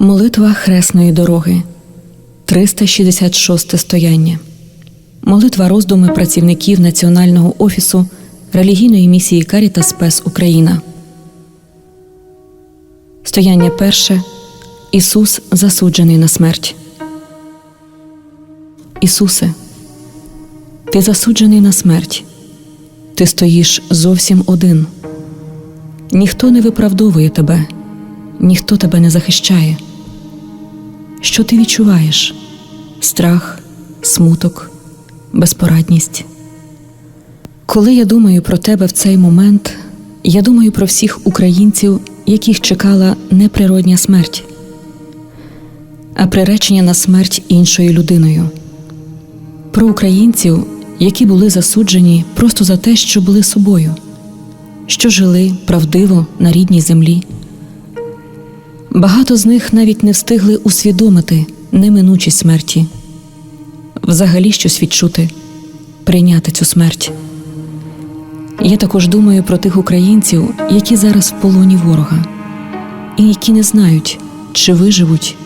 Молитва Хресної дороги 366 стояння. Молитва роздуми працівників Національного офісу релігійної місії Карітас Спес Україна. Стояння перше. Ісус засуджений на смерть. Ісусе, Ти засуджений на смерть. Ти стоїш зовсім один. Ніхто не виправдовує тебе, ніхто тебе не захищає. Що ти відчуваєш? Страх, смуток, безпорадність. Коли я думаю про тебе в цей момент, я думаю про всіх українців, яких чекала неприродня смерть, а приречення на смерть іншою людиною, про українців, які були засуджені просто за те, що були собою, що жили правдиво на рідній землі. Багато з них навіть не встигли усвідомити неминучість смерті, взагалі щось відчути, прийняти цю смерть. Я також думаю про тих українців, які зараз в полоні ворога, і які не знають, чи виживуть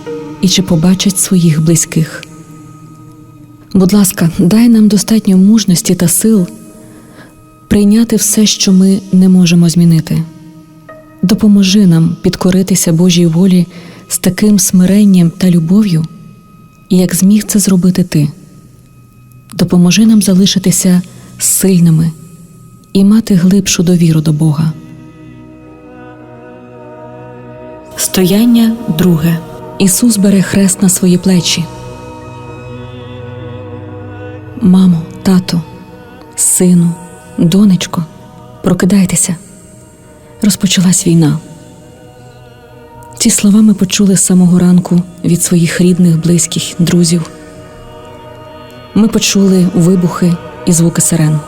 і чи побачать своїх близьких. Будь ласка, дай нам достатньо мужності та сил прийняти все, що ми не можемо змінити. Допоможи нам підкоритися Божій волі з таким смиренням та любов'ю, як зміг це зробити ти. Допоможи нам залишитися сильними і мати глибшу довіру до Бога. Стояння друге. Ісус бере хрест на свої плечі. Мамо, тато, сину, донечко, прокидайтеся. Розпочалась війна. Ці слова ми почули з самого ранку від своїх рідних, близьких, друзів. Ми почули вибухи і звуки сирен.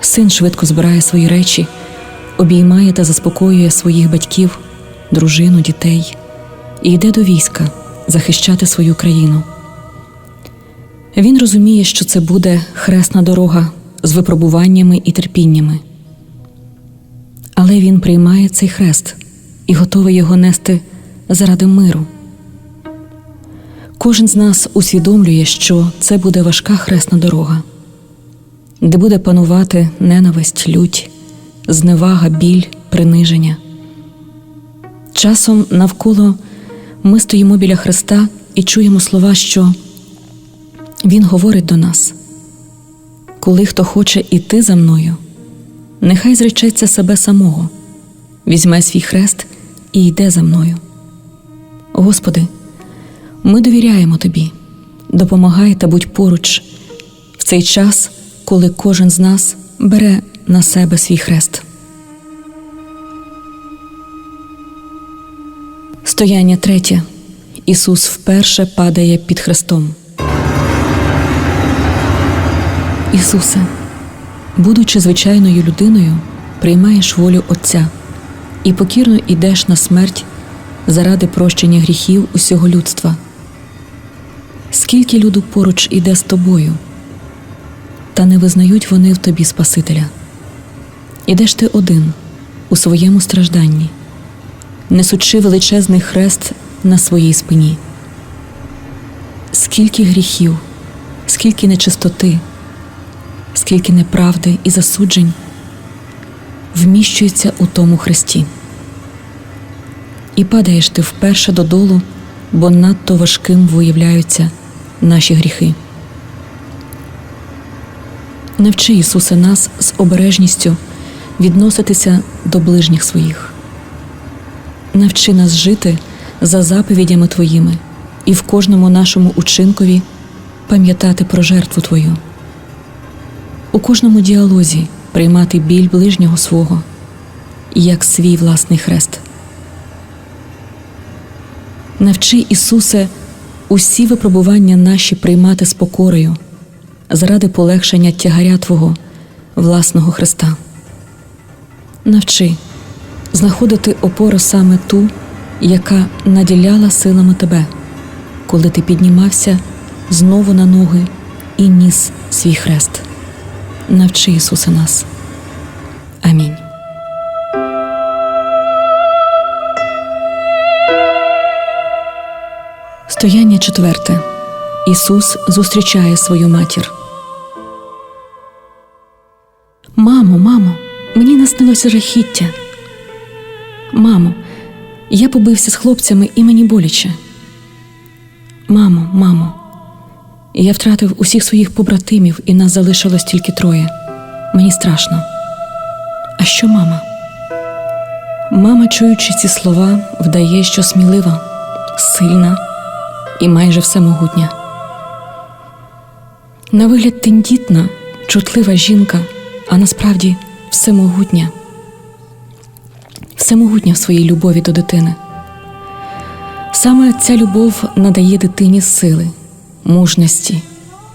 Син швидко збирає свої речі, обіймає та заспокоює своїх батьків, дружину, дітей і йде до війська захищати свою країну. Він розуміє, що це буде хресна дорога з випробуваннями і терпіннями. Але він приймає цей хрест і готовий його нести заради миру. Кожен з нас усвідомлює, що це буде важка хресна дорога, де буде панувати ненависть, лють, зневага, біль, приниження. Часом навколо ми стоїмо біля Христа і чуємо слова, що Він говорить до нас коли хто хоче іти за мною, нехай зречеться себе самого, візьме свій хрест і йде за мною. Господи, ми довіряємо Тобі, допомагай та будь поруч в цей час, коли кожен з нас бере на себе свій хрест. Стояння третє. Ісус вперше падає під хрестом. Ісусе, будучи звичайною людиною, приймаєш волю Отця і покірно йдеш на смерть заради прощення гріхів усього людства. Скільки люду поруч іде з тобою, та не визнають вони в тобі Спасителя. Ідеш ти один у своєму стражданні, несучи величезний хрест на своїй спині. Скільки гріхів, скільки нечистоти, скільки неправди і засуджень вміщується у тому хресті. І падаєш ти вперше додолу, бо надто важким виявляються наші гріхи. Навчи Ісусе нас з обережністю відноситися до ближніх своїх. Навчи нас жити за заповідями Твоїми і в кожному нашому учинкові пам'ятати про жертву Твою, у кожному діалозі приймати біль ближнього свого як свій власний хрест. Навчи, Ісусе, усі випробування наші приймати з покорою заради полегшення тягаря Твого власного Христа. Навчи знаходити опору саме ту, яка наділяла силами Тебе, коли ти піднімався знову на ноги і ніс свій хрест. Навчи Ісусе нас. Амінь. Стояння четверте. Ісус зустрічає свою матір. Мамо, мамо, мені наснилося жахіття. Мамо, я побився з хлопцями і мені боляче. Мамо, мамо, я втратив усіх своїх побратимів, і нас залишилось тільки троє. Мені страшно. А що мама? Мама, чуючи ці слова, вдає, що смілива, сильна і майже всемогутня. На вигляд тендітна, чутлива жінка, а насправді всемогутня, всемогутня в своїй любові до дитини. Саме ця любов надає дитині сили, мужності,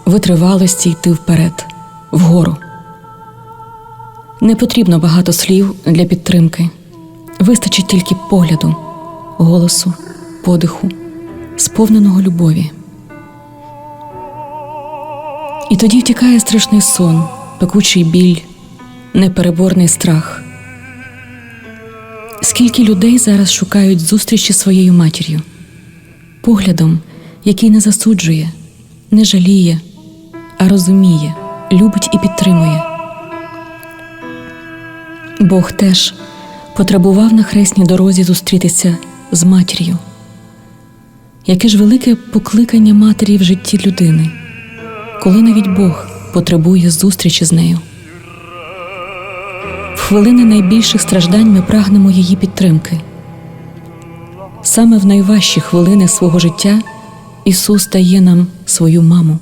витривалості йти вперед, вгору. Не потрібно багато слів для підтримки. Вистачить тільки погляду, голосу, подиху, сповненого любові. І тоді втікає страшний сон, пекучий біль, непереборний страх. Скільки людей зараз шукають зустрічі своєю матір'ю, поглядом, який не засуджує, не жаліє, а розуміє, любить і підтримує. Бог теж потребував на хресній дорозі зустрітися з матір'ю. Яке ж велике покликання матері в житті людини, коли навіть Бог потребує зустрічі з нею. В хвилини найбільших страждань ми прагнемо її підтримки. Саме в найважчі хвилини свого життя Ісус дає нам свою маму,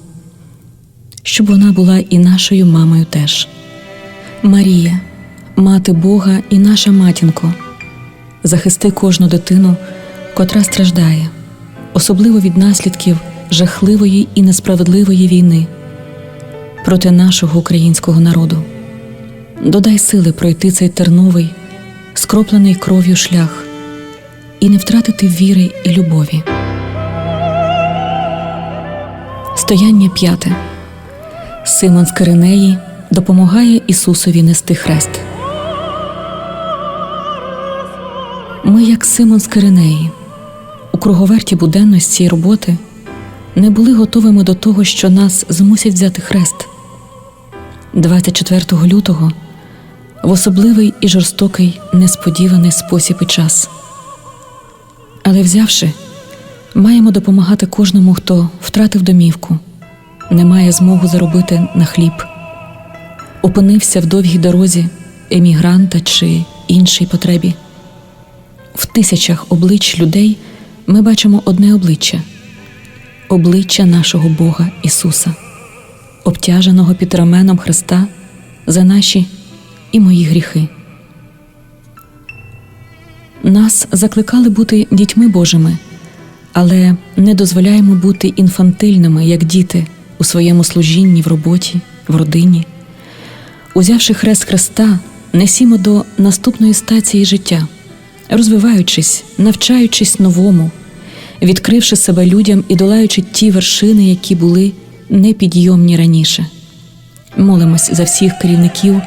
щоб вона була і нашою мамою теж. Марія, мати Бога і наша матінко, захисти кожну дитину, котра страждає, особливо від наслідків жахливої і несправедливої війни проти нашого українського народу. Додай сили пройти цей терновий, скроплений кров'ю шлях і не втратити віри і любові. Стояння п'яте. Симон з Киринеї допомагає Ісусові нести хрест. Ми, як Симон з Киринеї, у круговерті буденності й роботи не були готовими до того, що нас змусять взяти хрест. 24 лютого в особливий і жорстокий несподіваний спосіб і час. Але взявши, маємо допомагати кожному, хто втратив домівку, не має змогу заробити на хліб, опинився в довгій дорозі емігранта чи іншій потребі. В тисячах облич людей ми бачимо одне обличчя обличчя нашого Бога Ісуса, обтяженого під раменом Христа за наші і мої гріхи. Нас закликали бути дітьми Божими, але не дозволяємо бути інфантильними, як діти, у своєму служінні, в роботі, в родині. Узявши хрест Христа, несімо до наступної стації життя, розвиваючись, навчаючись новому, відкривши себе людям і долаючи ті вершини, які були непідйомні раніше. Молимось за всіх керівників,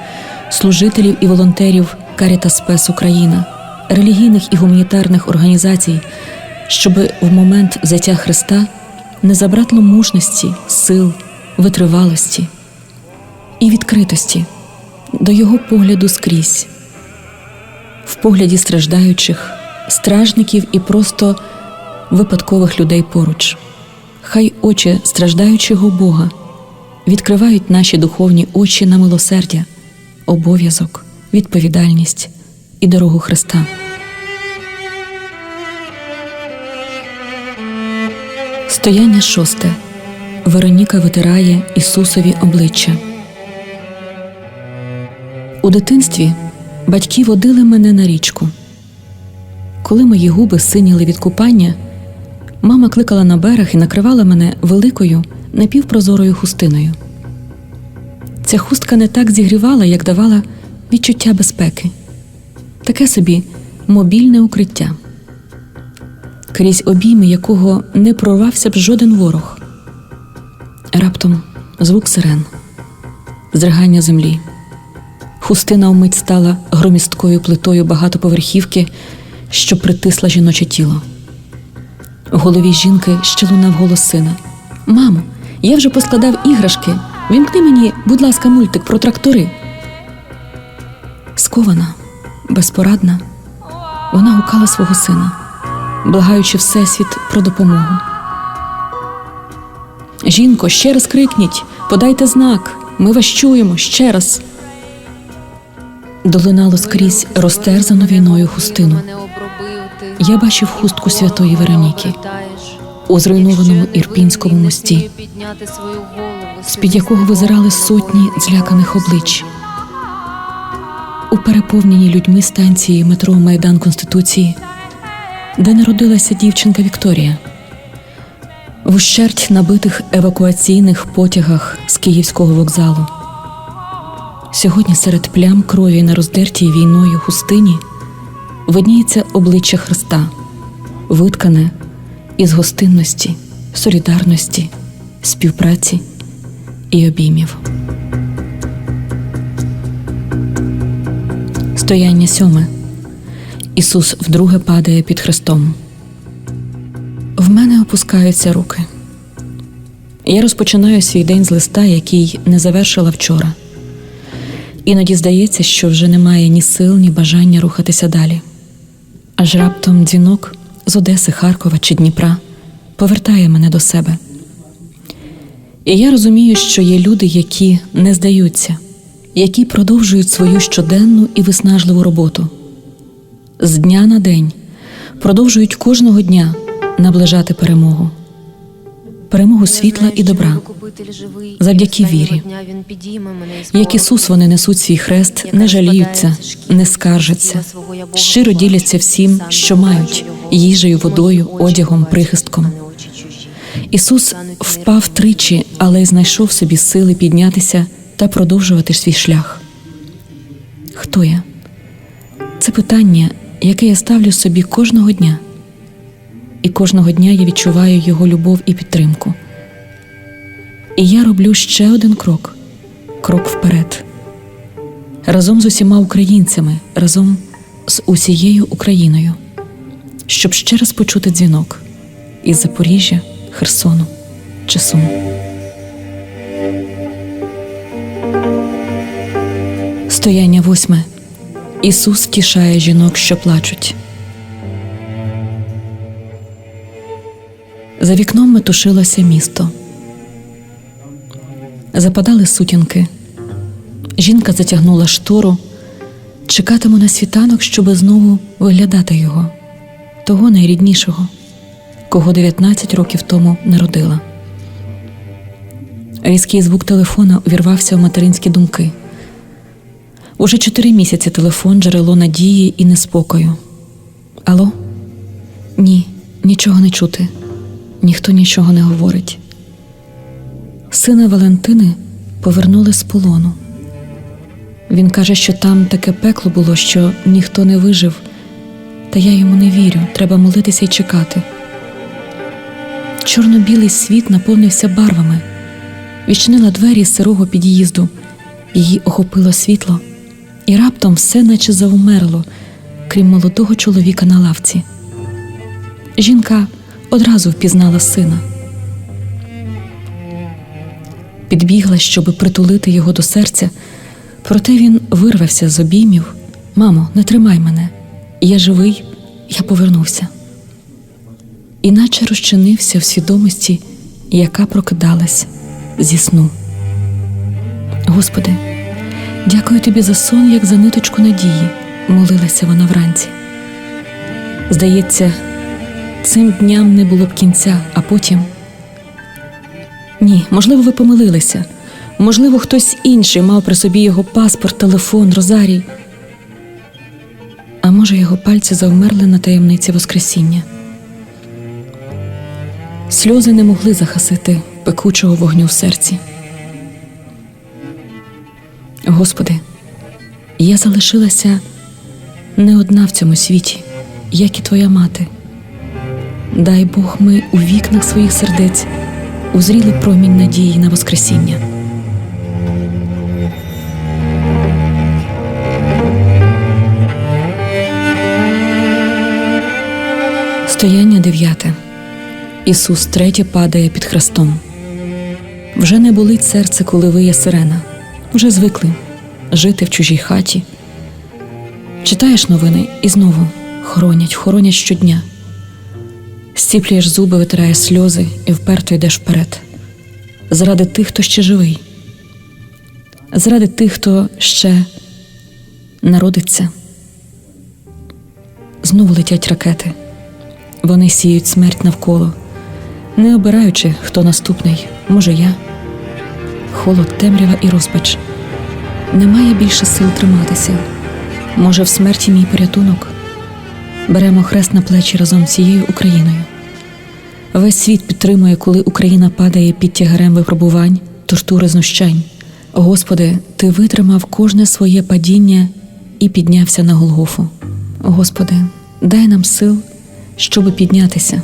служителів і волонтерів Карітас Спес Україна, релігійних і гуманітарних організацій, щоб в момент взяття Христа не забратло мужності, сил, витривалості і відкритості до Його погляду скрізь, в погляді страждаючих, стражників і просто випадкових людей поруч. Хай очі страждаючого Бога відкривають наші духовні очі на милосердя, обов'язок, відповідальність і дорогу Христа. Стояння шосте. Вероніка витирає Ісусові обличчя. У дитинстві батьки водили мене на річку. Коли мої губи синіли від купання, мама кликала на берег і накривала мене великою напівпрозорою хустиною. Ця хустка не так зігрівала, як давала відчуття безпеки, таке собі мобільне укриття, крізь обійми якого не прорвався б жоден ворог. Раптом звук сирен, зригання землі. Хустина вмить стала громісткою плитою багатоповерхівки, що притисла жіноче тіло. У голові жінки ще лунав голос сина. Мамо, я вже поскладав іграшки. Вімкни мені, будь ласка, мультик про трактори. Скована, безпорадна, вона гукала свого сина, благаючи Всесвіт про допомогу. Жінко, ще раз крикніть, подайте знак, ми вас чуємо ще раз. Долинало скрізь розтерзану війною хустину. Я бачив хустку святої Вероніки у зруйнованому ірпінському мості, голову, з-під якого визирали сотні зляканих облич. у переповненій людьми станції метро Майдан Конституції, де народилася дівчинка Вікторія, в ущерть набитих евакуаційних потягах з київського вокзалу. Сьогодні серед плям крові на роздертій війною хустині видніється обличчя Христа, виткане із гостинності, солідарності, співпраці і обіймів. Стояння сьоме. Ісус вдруге падає під хрестом. В мене опускаються руки. Я розпочинаю свій день з листа, який не завершила вчора. Іноді здається, що вже немає ні сил, ні бажання рухатися далі. Аж раптом дзвінок з Одеси, Харкова чи Дніпра повертає мене до себе. І я розумію, що є люди, які не здаються, які продовжують свою щоденну і виснажливу роботу. З дня на день продовжують кожного дня наближати перемогу, перемогу світла і добра. завдяки вірі. Як Ісус, вони несуть свій хрест, не жаліються, не скаржаться, щиро діляться всім, що мають їжею, водою, одягом, прихистком. Ісус впав тричі, але й знайшов собі сили піднятися та продовжувати свій шлях. Хто я? Це питання, яке я ставлю собі кожного дня. І кожного дня я відчуваю його любов і підтримку. І я роблю ще один крок крок вперед. Разом з усіма українцями, разом з усією Україною, щоб ще раз почути дзвінок із Запоріжжя, Херсону чи Сум. Стояння восьме. Ісус втішає жінок, що плачуть. За вікном метушилося місто. Западали сутінки. Жінка затягнула штору. Чекатиму на світанок, щоби знову виглядати його, того найріднішого, кого 19 років тому народила. Різкий звук телефона увірвався в материнські думки. Уже чотири місяці телефон джерело надії і неспокою. Алло? Ні, нічого не чути, ніхто нічого не говорить. Сина Валентини повернули з полону. Він каже, що там таке пекло було, що ніхто не вижив, та я йому не вірю, треба молитися і чекати. Чорно-білий світ наповнився барвами, відчинила двері з сирого під'їзду, її охопило світло, і раптом все наче заумерло, крім молодого чоловіка на лавці. Жінка одразу впізнала сина. Підбігла, щоби притулити його до серця, проте він вирвався з обіймів. Мамо, не тримай мене. Я живий, я повернувся. Іначе розчинився в свідомості, яка прокидалась зі сну. Господи, дякую тобі за сон, як за ниточку надії, молилася вона вранці. Здається, цим дням не було б кінця, а потім. Ні, можливо, ви помилилися. Можливо, хтось інший мав при собі його паспорт, телефон, розарій. А може, його пальці завмерли на таємниці Воскресіння. Сльози не могли захасити пекучого вогню в серці. Господи, я залишилася не одна в цьому світі, як і Твоя мати. Дай Бог ми у вікнах своїх сердець узріли промінь надії на Воскресіння. Стояння дев'яте. Ісус третє падає під хрестом. Вже не болить серце, коли виє сирена. Вже звикли жити в чужій хаті. Читаєш новини і знову хоронять, хоронять щодня. Стіплюєш зуби, витираєш сльози і вперто йдеш вперед. Заради тих, хто ще живий, заради тих, хто ще народиться. Знову летять ракети. Вони сіють смерть навколо, не обираючи, хто наступний, може я. Холод, темрява і розпач. Немає більше сил триматися. Може, в смерті мій порятунок. Беремо хрест на плечі разом з цією Україною. Весь світ підтримує, коли Україна падає під тягарем випробувань, тортури знущань. Господи, Ти витримав кожне своє падіння і піднявся на Голгофу. Господи, дай нам сил, щоби піднятися,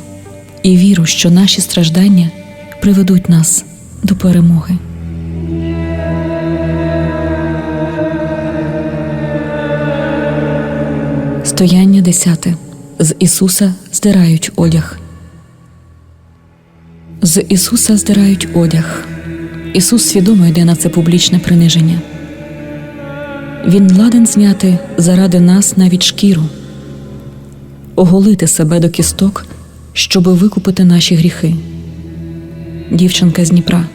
і віру, що наші страждання приведуть нас до перемоги. Стояння десяте. З Ісуса здирають одяг. З Ісуса здирають одяг. Ісус свідомо йде на це публічне приниження. Він ладен зняти заради нас навіть шкіру, оголити себе до кісток, щоби викупити наші гріхи. Дівчинка з Дніпра,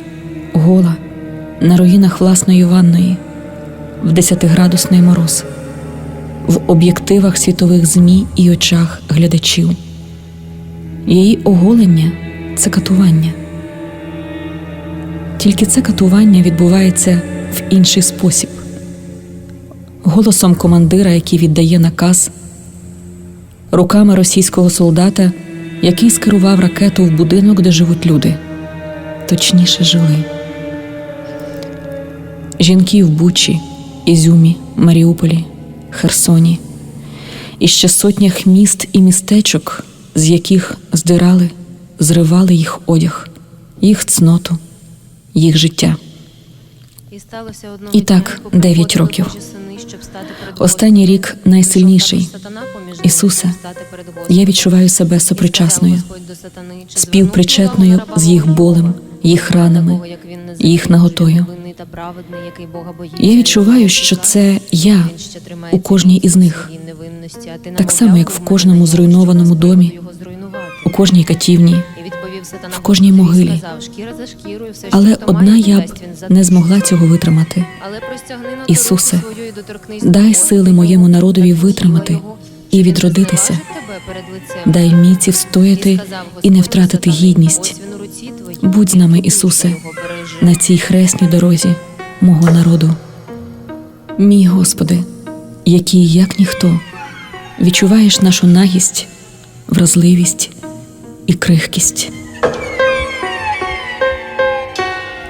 гола, на руїнах власної ванної, в десятиградусний мороз, в об'єктивах світових ЗМІ і очах глядачів. Її оголення це катування. Тільки це катування відбувається в інший спосіб. Голосом командира, який віддає наказ, руками російського солдата, який скерував ракету в будинок, де живуть люди, точніше жили. Жінки в Бучі, Ізюмі, Маріуполі, Херсоні і ще сотнях міст і містечок, з яких здирали, зривали їх одяг, їх цноту, їх життя. І так, дев'ять років. Останній рік найсильніший. Ісусе. Я відчуваю себе сопричасною, співпричетною з їх болем, їх ранами, їх наготою. Та праведний, який Бога боїться, Я відчуваю, що це я у кожній із них. Так само, як в кожному зруйнованому домі, у кожній катівні, в кожній могилі. «Шкіра за шкіру, але одна я б не змогла цього витримати. Ісусе, дай сили моєму народові витримати і відродитися. Дай міці встояти І не втратити гідність. Будь з нами, Ісусе, на цій хресній дорозі мого народу. Мій Господи, який, як ніхто, відчуваєш нашу нагість, вразливість і крихкість.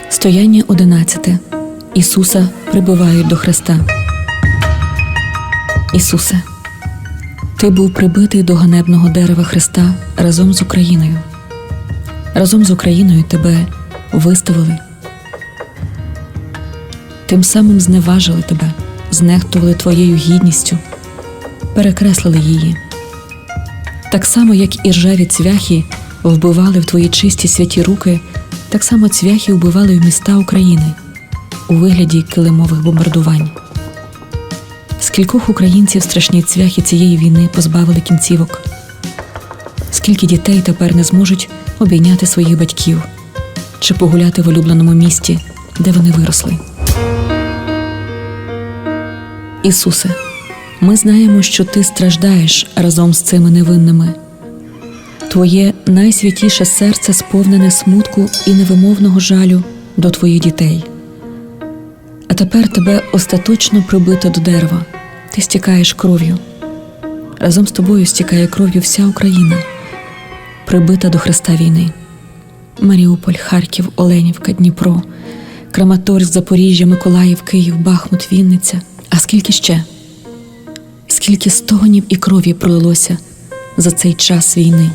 Стояння одинадцяте. Ісуса прибивають до хреста. Ісусе, Ти був прибитий до ганебного дерева Христа разом з Україною. Разом з Україною тебе виставили. Тим самим зневажили тебе, знехтували твоєю гідністю, перекреслили її. Так само, як і ржаві цвяхи вбивали в твої чисті святі руки, так само цвяхи вбивали в міста України у вигляді килимових бомбардувань. Скількох українців страшні цвяхи цієї війни позбавили кінцівок? Скільки дітей тепер не зможуть обійняти своїх батьків чи погуляти в улюбленому місті, де вони виросли? Ісусе, ми знаємо, що Ти страждаєш разом з цими невинними. Твоє найсвятіше серце сповнене смутку і невимовного жалю до твоїх дітей. А тепер тебе остаточно прибито до дерева. Ти стікаєш кров'ю. Разом з тобою стікає кров'ю вся Україна, прибита до хреста війни. Маріуполь, Харків, Оленівка, Дніпро, Краматорськ, Запоріжжя, Миколаїв, Київ, Бахмут, Вінниця. А скільки ще? Скільки стогонів і крові пролилося за цей час війни?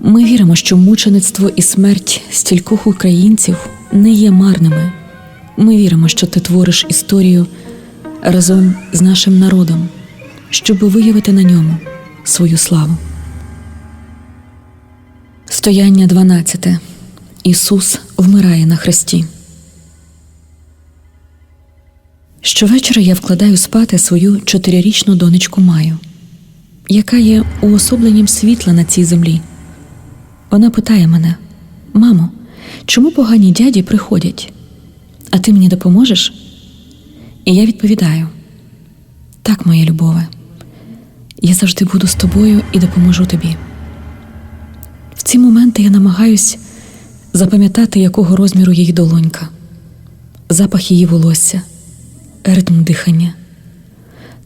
Ми віримо, що мучеництво і смерть стількох українців не є марними. Ми віримо, що ти твориш історію разом з нашим народом, щоб виявити на ньому свою славу. Стояння 12. Ісус вмирає на хресті. Щовечора я вкладаю спати свою чотирирічну донечку Маю, яка є уособленням світла на цій землі. Вона питає мене: Мамо, чому погані дяді приходять? А ти мені допоможеш? І я відповідаю: Так, моя любове, я завжди буду з тобою і допоможу тобі. Ці моменти я намагаюсь запам'ятати, якого розміру її долонька, запах її волосся, ритм дихання,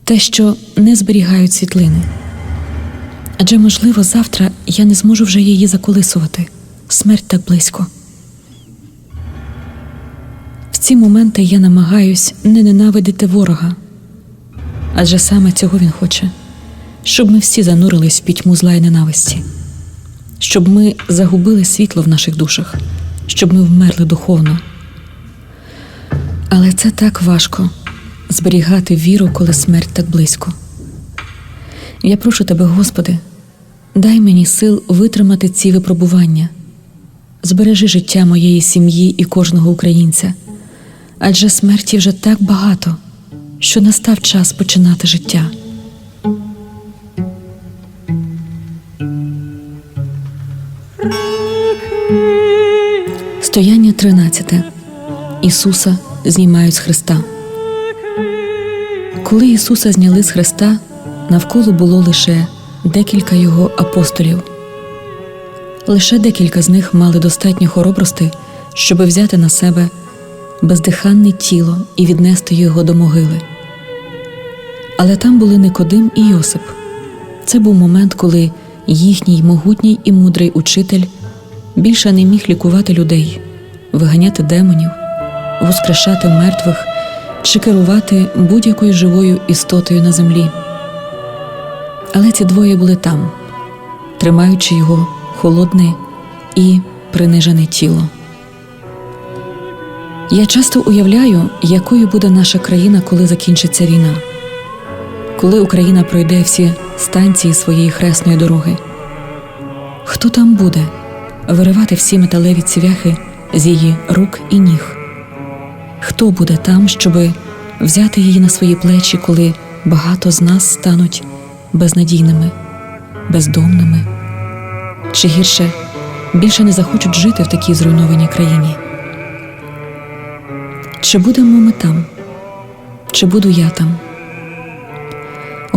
те, що не зберігають світлини. Адже, можливо, завтра я не зможу вже її заколисувати. Смерть так близько. В ці моменти я намагаюсь не ненавидіти ворога, адже саме цього він хоче, щоб ми всі занурились в пітьму зла і ненависті, щоб ми загубили світло в наших душах, щоб ми вмерли духовно. Але це так важко зберігати віру, коли смерть так близько. Я прошу тебе, Господи, дай мені сил витримати ці випробування, збережи життя моєї сім'ї і кожного українця, адже смерті вже так багато, що настав час починати життя. Стояння 13. Ісуса знімають з Христа. Коли Ісуса зняли з Христа, навколо було лише декілька його апостолів. Лише декілька з них мали достатньо хоробрости, щоби взяти на себе бездиханне тіло і віднести його до могили. Але там були Никодим і Йосип. Це був момент, коли їхній могутній і мудрий учитель більше не міг лікувати людей, виганяти демонів, воскрешати мертвих чи керувати будь-якою живою істотою на землі. Але ці двоє були там, тримаючи його холодне і принижене тіло. Я часто уявляю, якою буде наша країна, коли закінчиться війна, коли Україна пройде всі станції своєї хресної дороги. Хто там буде виривати всі металеві цвяхи з її рук і ніг? Хто буде там, щоби взяти її на свої плечі, коли багато з нас стануть безнадійними, бездомними? Чи гірше більше не захочуть жити в такій зруйнованій країні? Чи будемо ми там? Чи буду я там?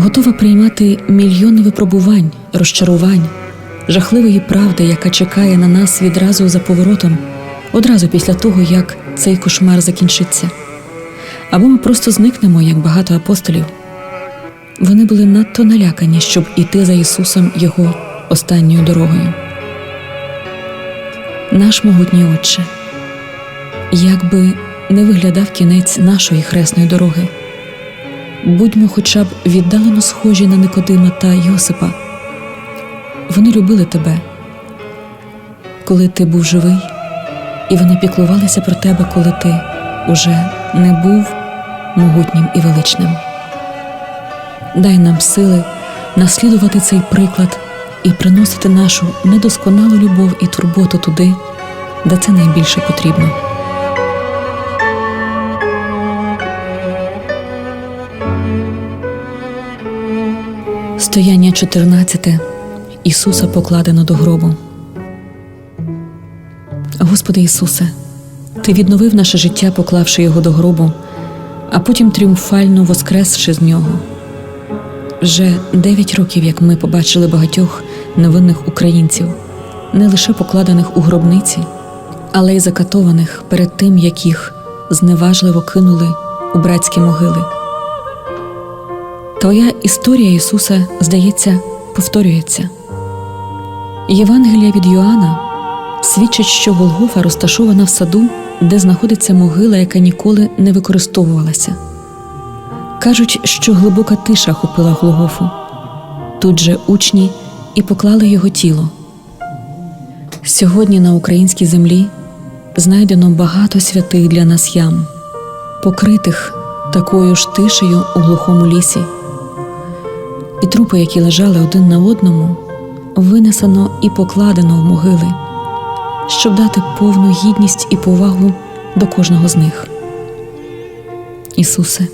Готова приймати мільйони випробувань, розчарувань, жахливої правди, яка чекає на нас відразу за поворотом, одразу після того, як цей кошмар закінчиться. Або ми просто зникнемо, як багато апостолів. Вони були надто налякані, щоб іти за Ісусом Його останньою дорогою. Наш могутній Отче, як би не виглядав кінець нашої хресної дороги, будьмо хоча б віддалено схожі на Никодима та Йосипа. Вони любили тебе, коли ти був живий, і вони піклувалися про тебе, коли ти уже не був могутнім і величним. Дай нам сили наслідувати цей приклад і приносити нашу недосконалу любов і турботу туди, де це найбільше потрібно. Стояння 14. Ісуса покладено до гробу. Господи Ісусе, Ти відновив наше життя, поклавши його до гробу, а потім тріумфально воскресши з нього. Вже дев'ять років, як ми побачили багатьох невинних українців, не лише покладених у гробниці, але й закатованих перед тим, як їх зневажливо кинули у братські могили. Твоя історія Ісуса, здається, повторюється. Євангелія від Йоанна свідчить, що Голгофа розташована в саду, де знаходиться могила, яка ніколи не використовувалася. Кажуть, що глибока тиша охопила Голгофу. Тут же учні і поклали його тіло. Сьогодні на українській землі знайдено багато святих для нас ям, покритих такою ж тишею у глухому лісі. І трупи, які лежали один на одному, винесено і покладено в могили, щоб дати повну гідність і повагу до кожного з них. Ісусе,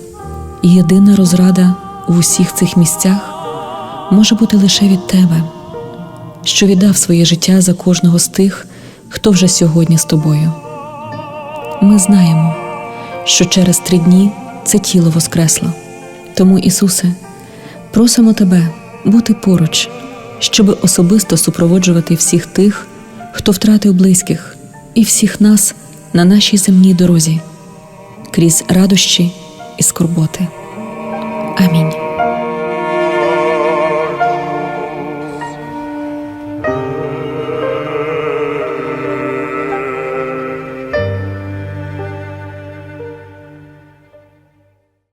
єдина розрада в усіх цих місцях може бути лише від Тебе, що віддав своє життя за кожного з тих, хто вже сьогодні з тобою. Ми знаємо, що через три дні це тіло воскресло. Тому, Ісусе, просимо Тебе бути поруч, щоби особисто супроводжувати всіх тих, хто втратив близьких, і всіх нас на нашій земній дорозі, крізь радощі і скорботи. Амінь.